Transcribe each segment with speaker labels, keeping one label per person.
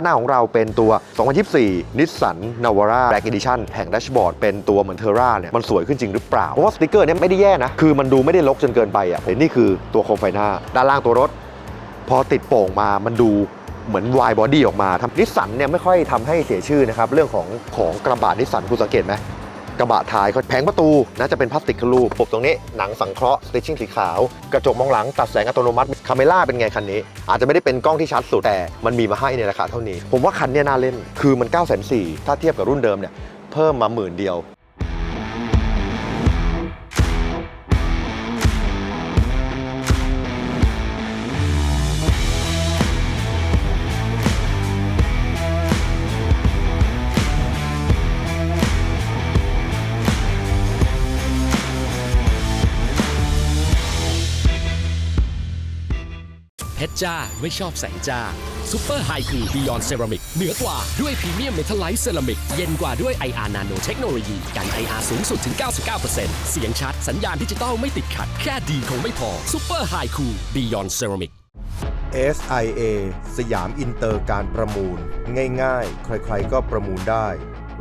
Speaker 1: หน้าของเราเป็นตัว 2024 Nissan Navara Black Edition แผงแดชบอร์ดเป็นตัวเหมือนเทอร่าเนี่ย มันสวยขึ้นจริงหรือเปล่า เพราะว่าสติกเกอร์เนี่ยไม่ได้แย่นะ คือมันดูไม่ได้ลกจนเกินไปอะเห็นนี่คือตัวโคมไฟหน้า ด้านล่างตัวรถ พอติดโป่งมามันดูเหมือนวายบอดี้ออกมาทำนิสสันเนี่ยไม่ค่อยทำให้เสียชื่อนะครับ เรื่องของของกระบะนิสสันคุณสังเกตไหม กระบะท้ายเขาแผงประตูนะจะเป็นพลาสติกครูปบตรงนี้หนังสังเคราะห์สติชิ่งสีขาว กระจกมองหลังตัดแสงอัตโนมัติคาเมล่าเป็นไงคันนี้ อาจจะไม่ได้เป็นกล้องที่ชัดสุด แต่มันมีมาให้ในราคาเท่านี้ ผมว่าคันนี้น่าเล่นคือมัน9 4 0 0 0ถ้าเทียบกับรุ่นเดิมเนี่ยเพิ่มมาหมื่นเดียว
Speaker 2: เพชรจ้าไม่ชอบแสงจ้าซูเปอร์ไฮคูบิยอนเซรามิกเหนือกว่าด้วยพรีเมียมเมทัลไลท์เซรามิกเย็นกว่าด้วย IR Nano เทคโนโลยีกัน IR สูงสุดถึง 99%เสียงชัดสัญญาณดิจิตอลไม่ติดขัด แค่ดีคงไม่พอซูเปอร์ไฮคูบิยอนเซรามิก
Speaker 3: SIA สยามอินเตอร์การประมูล ง่ายๆ ใครๆก็ประมูลได้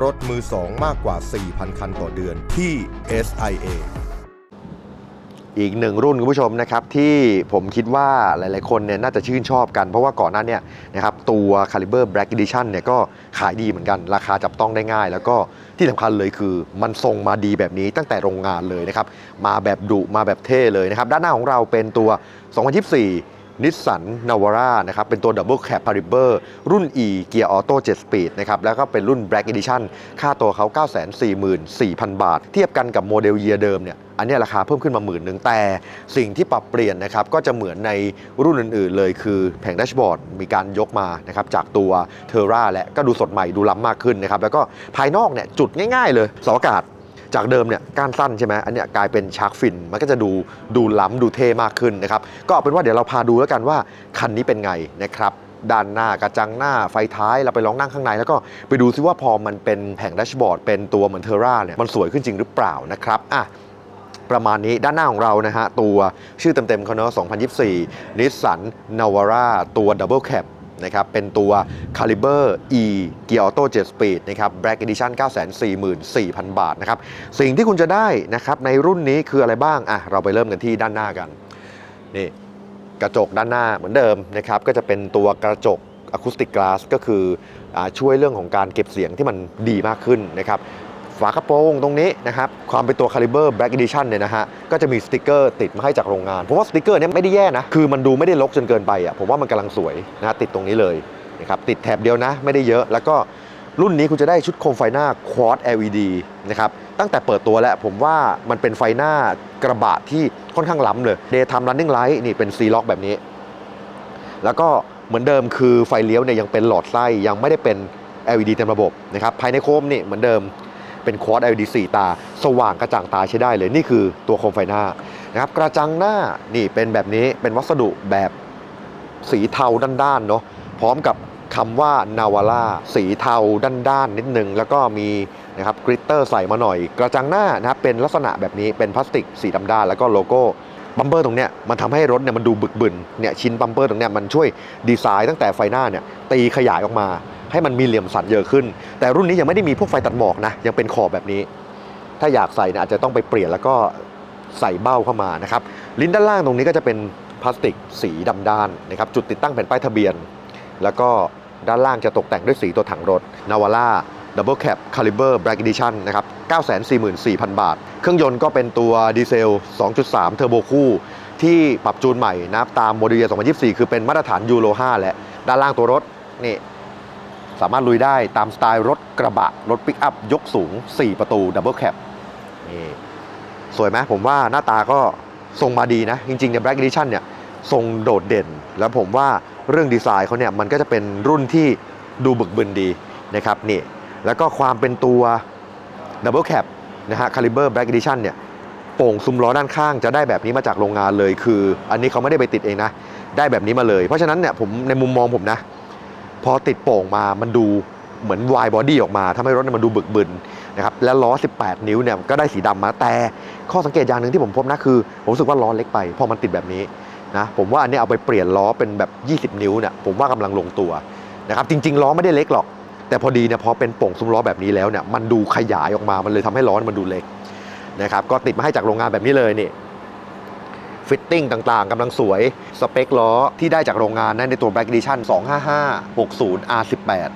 Speaker 3: รถมือสองมากกว่า 4,000 คันต่อเดือนที่ SIA
Speaker 1: อีกหนึ่งรุ่นคุณผู้ชมนะครับที่ผมคิดว่าหลายๆคนเนี่ยน่าจะชื่นชอบกัน เพราะว่าก่อนหน้านี้นะครับตัว Caliber Black Edition เนี่ยก็ขายดีเหมือนกัน ราคาจับต้องได้ง่าย แล้วก็ที่สำคัญเลยคือมันทรงมาดีแบบนี้ตั้งแต่โรงงานเลยนะครับมาแบบดุมาแบบเท่เลยนะครับด้านหน้าของเราเป็นตัว 2024 นิสสันนาวาร่านะครับเป็นตัว Double Cab Caliber รุ่น E เกียร์ออโต้7 Speed นะครับแล้วก็เป็นรุ่น Black Edition ค่าตัวเขา 944,000 บาท เทียบกันกับโมเดลเยียร์เดิมเนี่ยอันนี้ราคาเพิ่มขึ้นมาหมื่นหนึ่งแต่สิ่งที่ปรับเปลี่ยนนะครับก็จะเหมือนในรุ่นอื่น ๆ เลยคือแผงแดชบอร์ดมีการยกมานะครับจากตัวเทอร่าและก็ดูสดใหม่ดูล้ำมากขึ้นนะครับแล้วก็ภายนอกเนี่ยจุดง่าย ๆ เลยเสาอากาศ จากเดิมเนี่ยก้านสั้นใช่ไหมอันเนี้ยกลายเป็นชาร์กฟินมันก็จะดูดูล้ำดูเท่มากขึ้นนะครับก็เป็นว่าเดี๋ยวเราพาดูแล้วกันว่าคันนี้เป็นไงนะครับด้านหน้ากระจังหน้าไฟท้ายเราไปลองนั่งข้างใน แล้วก็ไปดูซิว่าพอมันเป็นแผงแดชบอร์ดเป็นตัวเหมือนเทอร่าเนี่ยมันสวยขึ้นจริงหรือเปล่านะครับอะประมาณนี้ด้านหน้าของเรานะฮะตัวชื่อเต็มๆเขาเนอะ2024 Nissan Navara ตัว Double Cab นะครับเป็นตัว Caliber E Gear Auto 7 Speed นะครับ Black Edition 944,000 บาทนะครับสิ่งที่คุณจะได้นะครับในรุ่นนี้คืออะไรบ้างอะเราไปเริ่มกันที่ด้านหน้ากันนี่กระจกด้านหน้าเหมือนเดิมนะครับก็จะเป็นตัวกระจกอะคูสติก glass ก็คืออช่วยเรื่องของการเก็บเสียงที่มันดีมากขึ้นนะครับ ฝากระโปรงตรงนี้นะครับ ความเป็นตัว Caliber Black Edition เนี่ยนะฮะ ก็จะมีสติกเกอร์ติดมาให้จากโรงงาน ผมว่าสติกเกอร์เนี่ยไม่ได้แย่นะ คือมันดูไม่ได้ลกจนเกินไปอะ ผมว่ามันกำลังสวยนะติดตรงนี้เลยนะครับติดแถบเดียวนะ ไม่ได้เยอะ แล้วก็รุ่นนี้คุณจะได้ชุดโคมไฟหน้า Quad LED นะครับตั้งแต่เปิดตัวแล้วผมว่ามันเป็นไฟหน้ากระบะที่ค่อนข้างล้ำเลย Daytime Running Light นี่เป็น C Lock แบบนี้ แล้วก็เหมือนเดิมคือไฟเลี้ยวเนี่ยยังเป็นหลอดไส้ยังไม่ได้เป็น LED เต็มระบบนะครับภายในโคมนี่เหมือนเดิม เป็นควอด LED 4 ตา สว่างกระจ่างตาใช้ได้เลยนี่คือตัวโคมไฟหน้านะครับกระจังหน้านี่เป็นแบบนี้เป็นวัสดุแบบสีเทาด้านๆเนาะพร้อมกับคำว่านาวาร่าสีเทาด้านๆนิดนึง แล้วก็มีนะครับกริตเตอร์ใส่มาหน่อย กระจังหน้านะครับเป็นลักษณะแบบนี้เป็นพลาสติกสีดำด้านแล้วก็โลโก้บัมเปอร์ตรงเนี้ยมันทำให้รถเนี่ยมันดูบึกบึนเนี่ยชิ้นบัมเปอร์ตรงเนี้ยมันช่วยดีไซน์ตั้งแต่ไฟหน้าเนี่ยตีขยายออกมา ให้มันมีเหลี่ยมสันเยอะขึ้น แต่รุ่นนี้ยังไม่ได้มีพวกไฟตัดหมอกนะยังเป็นขอบแบบนี้ ถ้าอยากใส่นี่ยอาจจะต้องไปเปลี่ยนแล้วก็ใส่เบ้าเข้ามานะครับลิ้นด้านล่างตรงนี้ก็จะเป็นพลาสติกสีดำด้านนะครับจุดติดตั้งแผ่นป้ายทะเบียน แล้วก็ด้านล่างจะตกแต่งด้วยสีตัวถังรถ Navara Double Cab Caliber Black Edition นะครับ 944,000 บาท เครื่องยนต์ก็เป็นตัวดีเซล 2.3 เทอร์โบคู่ ที่ปรับจูนใหม่นะตามโมเดลเยีย2024 คือเป็นมาตรฐานยูโร 5 และ ด้านล่างตัวรถ นี่ สามารถลุยได้ตามสไตล์รถกระบะ รถปิกอัพยกสูง 4 ประตูดับเบิลแคปนี่สวยไหมผมว่าหน้าตาก็ทรงมาดีนะ จริงๆเนี่ย Black Edition เนี่ยทรงโดดเด่น แล้วผมว่าเรื่องดีไซน์เขาเนี่ยมันก็จะเป็นรุ่นที่ดูบึกบึนดีนะครับนี่แล้วก็ความเป็นตัวดับเบิลแคปนะฮะ Caliber Black Edition เนี่ยโป่งซุ้มล้อด้านข้างจะได้แบบนี้มาจากโรงงานเลย คือ อันนี้เขาไม่ได้ไปติดเองนะ ได้แบบนี้มาเลย เพราะฉะนั้นเนี่ยผมในมุมมองผมนะ อติดโป่งมามันดูเหมือนวายบอดี้ออกมาทำให้รถเนยมันดูบึกบึนนะครับแล้วล้อ 18 นิ้วเนี่ยก็ได้สีดำมาแต่ข้อสังเกตอย่างหนึ่งที่ผมพบนะคือผมรู้สึกว่าล้อเล็กไปพอมันติดแบบนี้นะผมว่าอันนี้เอาไปเปลี่ยนล้อเป็นแบบ 20 นิ้วเนี่ยผมว่ากำลังลงตัวนะครับจริง ๆ ล้อไม่ได้เล็กหรอก แต่พอดีเนี่ยพอเป็นโป่งซุ้มล้อแบบนี้แล้วเนี่ยมันดูขยายออกมามันเลยทำให้ล้อมันดูเล็กนะครับก็ติดมาให้จากโรงงานแบบนี้เลยนี่ ฟิตติ้งต่างๆกำลังสวย สเปคล้อที่ได้จากโรงงานนะในตัว Black Edition 255 60 R18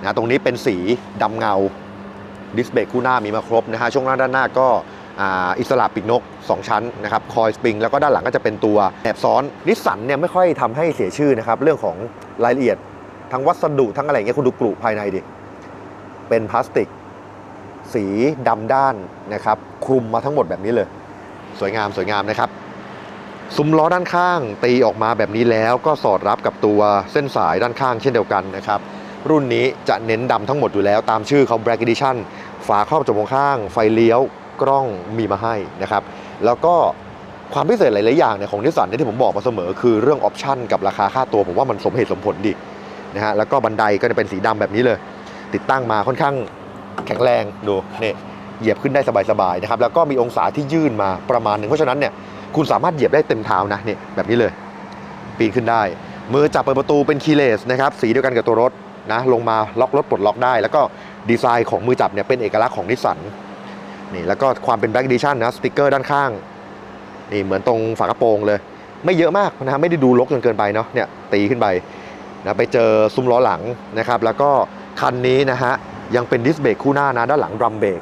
Speaker 1: นะตรงนี้เป็นสีดำเงา ดิสเบรกคู่หน้ามีมาครบนะฮะช่วงหน้าด้านหน้าก็อ่าอิสระปีกนก 2 ชั้นนะครับคอยสปริงแล้วก็ด้านหลังก็จะเป็นตัวแอบซ้อนนิสสันเนี่ยไม่ค่อยทำให้เสียชื่อนะครับ เรื่องของรายละเอียด ทั้งวัสดุทั้งอะไรเงี้ยคุณดูกรุภายในดิ เป็นพลาสติก สีดำด้านนะครับคลุมมาทั้งหมดแบบนี้เลย สวยงามสวยงามนะครับ ซุ้มล้อด้านข้าง ตีออกมาแบบนี้แล้วก็สอดรับกับตัวเส้นสายด้านข้างเช่นเดียวกันนะครับรุ่นนี้จะเน้นดำทั้งหมดอยู่แล้วตามชื่อเขา Black Edition ฝาครอบจมูกข้าง ไฟเลี้ยวกล้องมีมาให้นะครับแล้วก็ความพิเศษหลาย ๆ อย่างเนี่ยของนิสสันนี่ที่ผมบอกมาเสมอ คือเรื่องออปชั่นกับราคาค่าตัวผมว่ามันสมเหตุสมผลดีนะฮะแล้วก็บันไดก็จะเป็นสีดำแบบนี้เลย ติดตั้งมาค่อนข้างแข็งแรงดูเนี่ยเหยียบขึ้นได้สบาย ๆ นะครับแล้วก็มีองศาที่ยื่นมาประมาณหนึ่งเพราะฉะนั้นเนี่ย คุณสามารถเหยียบได้เต็มเท้านะนี่แบบนี้เลย ปีนขึ้นได้ มือจับเปิดประตูเป็นคีย์เลสนะครับสีเดียวกันกับตัวรถนะลงมาล็อกรถปลดล็อกได้ แล้วก็ดีไซน์ของมือจับเนี่ยเป็นเอกลักษณ์ของนิสสันนี่แล้วก็ความเป็น Black Edition นะสติกเกอร์ด้านข้างนี่เหมือนตรงฝากระโปรงเลย ไม่เยอะมากนะฮะไม่ได้ดูรกจนเกินไปเนาะเนี่ยตีขึ้นไปนะไปเจอซุ้มล้อหลังนะครับแล้วก็คันนี้นะฮะยังเป็นดิสเบรกคู่หน้านะด้านหลังดรัมเบรก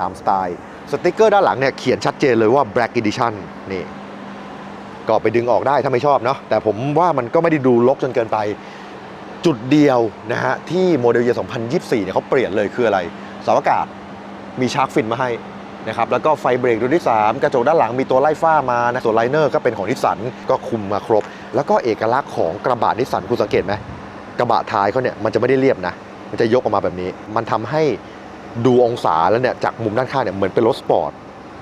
Speaker 1: ตามสไตล์ สติกเกอร์ด้านหลังเนี่ยเขียนชัดเจนเลยว่า Black Edition นี่ ก็ไปดึงออกได้ถ้าไม่ชอบเนาะแต่ผมว่ามันก็ไม่ได้ดูลกจนเกินไปจุดเดียวนะฮะที่โมเดลเยียร์2024 เนี่ยเขาเปลี่ยนเลยคืออะไรเสาอากาศมีชาร์กฟินมาให้นะครับแล้วก็ไฟเบรกรุ่นที่ 3 กระจกด้านหลังมีตัวไล่ฟ้ามานะส่วนไลเนอร์ก็เป็นของนิสสันก็คุมมาครบ แล้วก็เอกลักษณ์ของกระบะนิสสันคุณสังเกตไหมกระบะท้ายเขาเนี่ยมันจะไม่ได้เรียบนะ มันจะยกออกมาแบบนี้ มันทำให้ ดูองศาแล้วเนี่ยจากมุมด้านข้างเนี่ยเหมือนเป็นรถสปอร์ต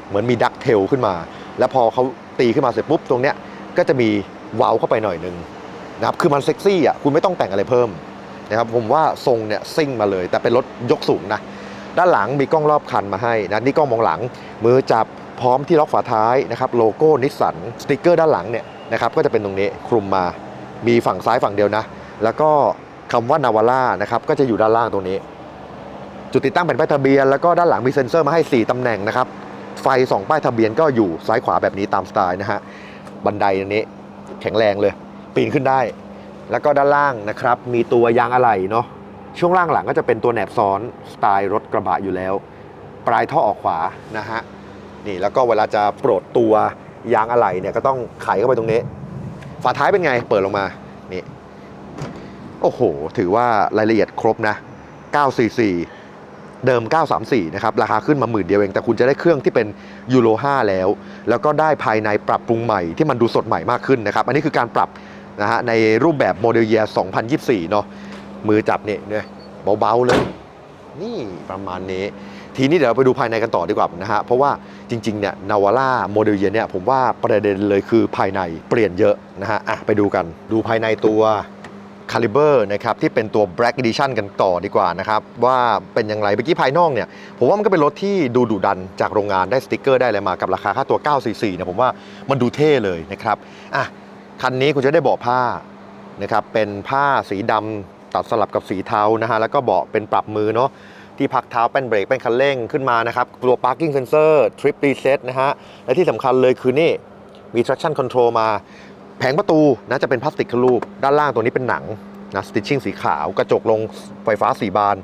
Speaker 1: เหมือนมีดักเทลขึ้นมา แล้วพอเขาตีขึ้นมาเสร็จปุ๊บตรงเนี้ยก็จะมีเว้าเข้าไปหน่อยหนึงนะครับคือมันเซ็กซี่อะคุณไม่ต้องแต่งอะไรเพิ่มนะครับผมว่าทรงเนี่ยซิ่งมาเลย แต่เป็นรถยกสูงนะด้านหลังมีกล้องรอบคันมาให้นะนี่กล้องมองหลัง มือจับพร้อมที่ล็อกฝาท้ายนะครับโลโก้นิสสันสติกเกอร์ด้านหลังเนี่ยนะครับก็จะเป็นตรงนี้คลุมมามีฝั่งซ้ายฝั่งเดียวนะ แล้วก็คำว่านาวาร่านะครับก็จะอยู่ด้านล่างตรงนี้ จุดติดตั้งเป็นป้ายทะเบียนแล้วก็ด้านหลังมีเซ็นเซอร์มาให้ 4 ตำแหน่งนะครับ ไฟสองป้ายทะเบียนก็อยู่ซ้ายขวาแบบนี้ตามสไตล์นะฮะ บันไดอันนี้แข็งแรงเลย ปีนขึ้นได้ แล้วก็ด้านล่างนะครับ มีตัวยางอะไหล่เนาะ ช่วงล่างหลังก็จะเป็นตัวแหนบซ้อนสไตล์รถกระบะอยู่แล้ว ปลายท่อออกขวานะฮะ นี่แล้วก็เวลาจะปลดตัวยางอะไหล่เนี่ยก็ต้องไขเข้าไปตรงนี้ ฝาท้ายเป็นไง เปิดลงมา นี่ โอ้โห ถือว่ารายละเอียดครบนะ 944 เดิม 934 นะครับ ราคาขึ้นมาหมื่นเดียวเอง แต่คุณจะได้เครื่องที่เป็นยูโร 5 แล้ว แล้วก็ได้ภายในปรับปรุงใหม่ที่มันดูสดใหม่มากขึ้นนะครับ อันนี้คือการปรับนะฮะในรูปแบบโมเดลเยียร์2024 เนาะมือจับเนี่ยเนี่ยเบาๆเลย นี่ประมาณนี้ ทีนี้เดี๋ยวเราไปดูภายในกันต่อดีกว่านะฮะ เพราะว่าจริงๆ เนี่ยนาวาร่าโมเดลเยียเนี่ยผมว่าประเด็นเลยคือภายในเปลี่ยนเยอะนะฮะ อะไปดูกัน ดูภายในตัว คาลิเบอร์นะครับที่เป็นตัว Black Edition กันต่อดีกว่านะครับ ว่าเป็นอย่างไรเมื่อกี้ภายนอกเนี่ย ผมว่ามันก็เป็นรถที่ดูดุดันจากโรงงานได้สติกเกอร์ได้อะไรมากับราคาค่าตัว944เนี่ยผมว่ามันดูเท่เลยนะครับอะคันนี้คุณจะได้เบาะผ้านะครับเป็นผ้าสีดำตัดสลับกับสีเทานะฮะแล้วก็เบาะเป็นปรับมือเนาะที่พักเท้าเป็นเบรกเป็นคันเร่งขึ้นมานะครับตัว parking sensor trip reset นะฮะและที่สำคัญเลยคือนี่มี traction control มา แผงประตูนะจะเป็นพลาสติกครูป ด้านล่างตัวนี้เป็นหนังนะสติชชิ่งสีขาว กระจกลงไฟฟ้าสีบาน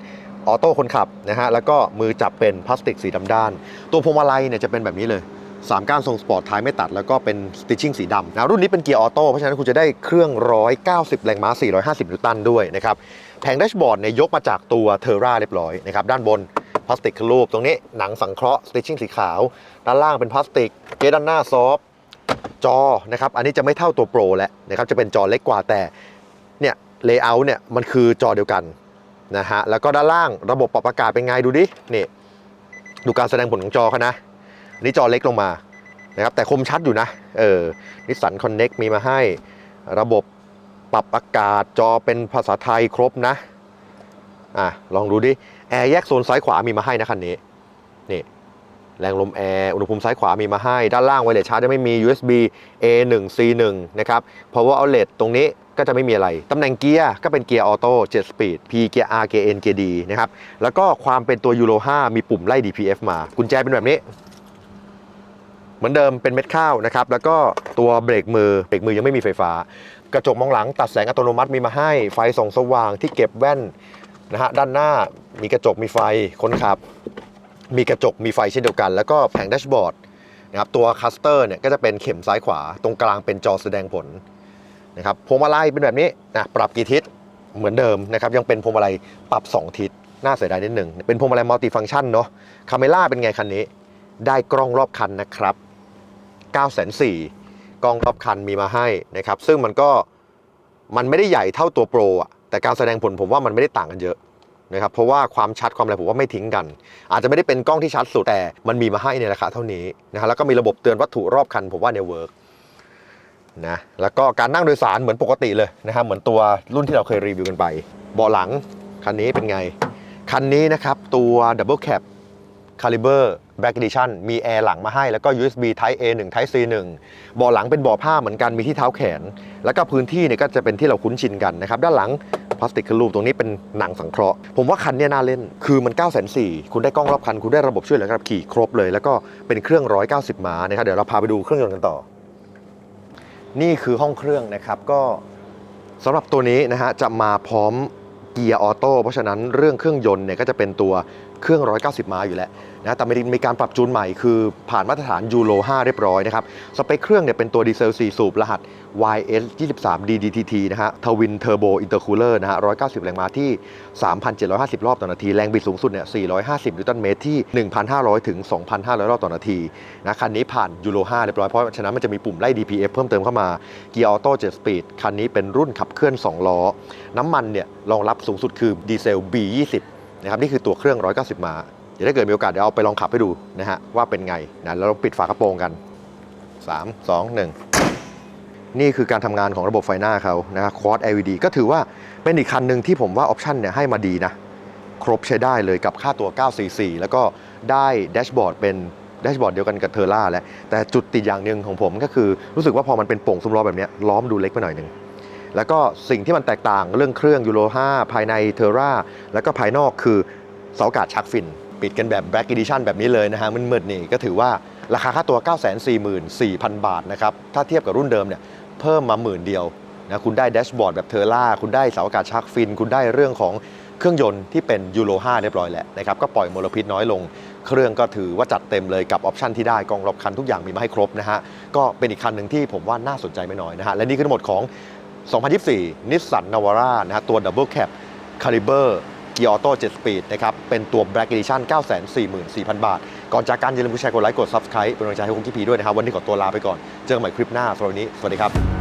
Speaker 1: ออโต้คนขับนะฮะแล้วก็มือจับเป็นพลาสติกสีดำด้าน ตัวพวงมาลัยเนี่ยจะเป็นแบบนี้เลย3ก้านทรงสปอร์ตท้ายไม่ตัดแล้วก็เป็นสติชชิ่งสีดำนะรุ่นนี้เป็นเกียร์ออโต้เพราะฉะนั้นคุณจะได้เครื่อง 190 แรงม้า 450 นิวตันด้วยนะครับแผงแดชบอร์ดเนี่ยยกมาจากตัวเทอร่าเรียบร้อยนะครับด้านบนพลาสติกครูป ตรงนี้หนังสังเคราะห์สติชชิ่งสีขาว ด้านล่างเป็นพลาสติกเกยร์ด้านหน้าซอฟ จอนะครับอันนี้จะไม่เท่าตัวโปรแล้วนะครับจะเป็นจอเล็กกว่าแต่เนี่ยเลเยอร์เนี่ยมันคือจอเดียวกันนะฮะแล้วก็ด้านล่างระบบปรับอากาศเป็นไงดูดินี่ดูการแสดงผลของจอเขานะอันนี้จอเล็กลงมานะครับแต่คมชัดอยู่นะเออนิสสันคอนเน็กมีมาให้ระบบปรับอากาศจอเป็นภาษาไทยครบนะอะลองดูดิแอร์แยกโซนซ้ายขวามีมาให้นะคันนี้นี่ แรงลมแอร์อุณหภูมิซ้ายขวามีมาให้ ด้านล่างไวเลสชาร์จจะไม่มี USB A1 C1 นะครับ power outlet ตรงนี้ก็จะไม่มีอะไร ตำแหน่งเกียร์ก็เป็นเกียร์ออโต้7 speed P เกียร์ R เกียร์ N เกียร์ D นะครับ แล้วก็ความเป็นตัวยูโร5มีปุ่มไล่ DPF มา กุญแจเป็นแบบนี้ เหมือนเดิมเป็นเม็ดข้าวนะครับ แล้วก็ตัวเบรกมือ เบรกมือยังไม่มีไฟฟ้า กระจกมองหลังตัดแสงอัตโนมัติมีมาให้ ไฟส่องสว่างที่เก็บแว่นนะฮะ ด้านหน้ามีกระจกมีไฟ คนขับ มีกระจกมีไฟเช่นเดียวกัน แล้วก็แผงแดชบอร์ดนะครับตัวคัสเตอร์เนี่ยก็จะเป็นเข็มซ้ายขวา ตรงกลางเป็นจอแสดงผลนะครับพวงมาลัยเป็นแบบนี้นะปรับกี่ทิศเหมือนเดิมนะครับยังเป็นพวงมาลัยปรับ 2 ทิศน่าเสียดายนิดหนึ่งเป็นพวงมาลัยมัลติฟังก์ชันเนาะคาเมล่าเป็นไงคันนี้ ได้กล้องรอบคันนะครับ9 4 0 0 0กล้องรอบคันมีมาให้นะครับซึ่งมันก็มันไม่ได้ใหญ่เท่าตัวโปรอะแต่การแสดงผลผมว่ามันไม่ได้ต่างกันเยอะ นะครับเพราะว่าความชัดความอะไรผมว่าไม่ทิ้งกัน อาจจะไม่ได้เป็นกล้องที่ชัดสุดแต่มันมีมาให้ในราคาเท่านี้นะฮะแล้วก็มีระบบเตือนวัตถุรอบคันผมว่าเนี่ยเวิร์กนะแล้วก็การนั่งโดยสารเหมือนปกติเลยนะครับเหมือนตัวรุ่นที่เราเคยรีวิวกันไปเบาะหลังคันนี้เป็นไง คันนี้นะครับตัวดับเบิลแคป Caliber Black Edition มีแอร์หลังมาให้แล้วก็ USB Type A 1 Type C 1เบาะหลังเป็นเบาะผ้าเหมือนกันมีที่เท้าแขน แล้วก็พื้นที่เนี่ยก็จะเป็นที่เราคุ้นชินกันนะครับ ด้านหลังพลาสติกขึ้นรูปตรงนี้เป็นหนังสังเคราะห์ ผมว่าคันเนี้น่าเล่น คือมัน 9 4 0 0 0คุณได้กล้องรอบคัน คุณได้ระบบช่วยเหลือการขับขี่ครบเลย แล้วก็เป็นเครื่อง 190 ม้านะครับ เดี๋ยวเราพาไปดูเครื่องยนต์กันต่อ นี่คือห้องเครื่องนะครับ ก็สำหรับตัวนี้นะฮะจะมาพร้อมเกียร์ออโต้ เพราะฉะนั้นเรื่องเครื่องยนต์เนี่ยก็จะเป็นตัว เครื่อง 190 ม้าอยู่แล้วนะแต่มีมีการปรับจูนใหม่คือผ่านมาตรฐานยูโร 5 เรียบร้อยนะครับ สเปคเครื่องเนี่ยเป็นตัวดีเซล 4 สูบรหัส YS 23 DDTT นะฮะทวินเทอร์โบอินเตอร์คูลเลอร์นะฮะ 190 แรงม้าที่ 3,750 รอบต่อนาที แรงบิดสูงสุดเนี่ย 450 นิวตันเมตรที่ 1,500 ถึง 2,500 รอบต่อนาทีนะคันนี้ผ่านยูโร 5 เรียบร้อย เพราะฉะนั้นมันจะมีปุ่มไล่ DPF เพิ่มเติมเข้ามาเกียร์ออโต้7สปีดคันนี้เป็นรุ่นขับเคลื่อน 2 ล้อ น้ำมันเนี่ยรองรับสูงสุดคือดีเซล B20 นะครับนี่คือตัวเครื่อง 190 ม้าเดี๋ยวถ้าเกิดมีโอกาสเดี๋ยวเอาไปลองขับให้ดูนะฮะว่าเป็นไงนะแล้วเราปิดฝากระโปรงกัน 3 2 1 นี่คือการทำงานของระบบไฟหน้าเขานะฮะ Quad LED ก็ถือว่าเป็นอีกคันหนึ่งที่ผมว่าออปชันเนี่ยให้มาดีนะครบใช้ได้เลยกับค่าตัว944แล้วก็ได้แดชบอร์ดเป็นแดชบอร์ดเดียวกันกับเทอร่าแล้วแต่จุดติดอย่างหนึ่งของผมก็คือรู้สึกว่าพอมันเป็นโป่งซุ้มล้อแบบนี้ล้อมดูเล็กไปหน่อยหนึ่ง แล้วก็สิ่งที่มันแตกต่างเรื่องเครื่องยูโร5ภายในเทอร่าแล้วก็ภายนอกคือเสาอากาศชักฟิน ปิดกันแบบ Black Edition แบบนี้เลยนะฮะมืดๆนี่ก็ถือว่าราคาค่าตัว 944,000 บาทนะครับ ถ้าเทียบกับรุ่นเดิมเนี่ยเพิ่มมาหมื่นเดียวนะคุณได้แดชบอร์ดแบบเทอร่าคุณได้เสาอากาศชักฟิน คุณได้เรื่องของเครื่องยนต์ที่เป็นยูโร5เรียบร้อยแล้วนะครับก็ปล่อยมลพิษน้อยลง เครื่องก็ถือว่าจัดเต็มเลยกับออปชันที่ได้กองรอบคันทุกอย่างมีมาให้ครบนะฮะก็เป็นอีกคันหนึ่งที่ผมว่าน่าสนใจไม่น้อยนะฮะและนี่คือทั้งหมดของ 2024 Nissan Navara นะฮะตัว Double Cab Caliber เกียร์ออโต้7สปีดนะครับ เป็นตัว Black Edition 944,000 บาท ก่อนจากการอย่าลืมกดแชร์กดไลค์ กด Subscribe เป็นกำลังใจให้คุณกิพีด้วยนะครับ วันนี้ขอตัวลาไปก่อน เจอกันใหม่คลิปหน้าสำหรับวันนี้ สวัสดีครับ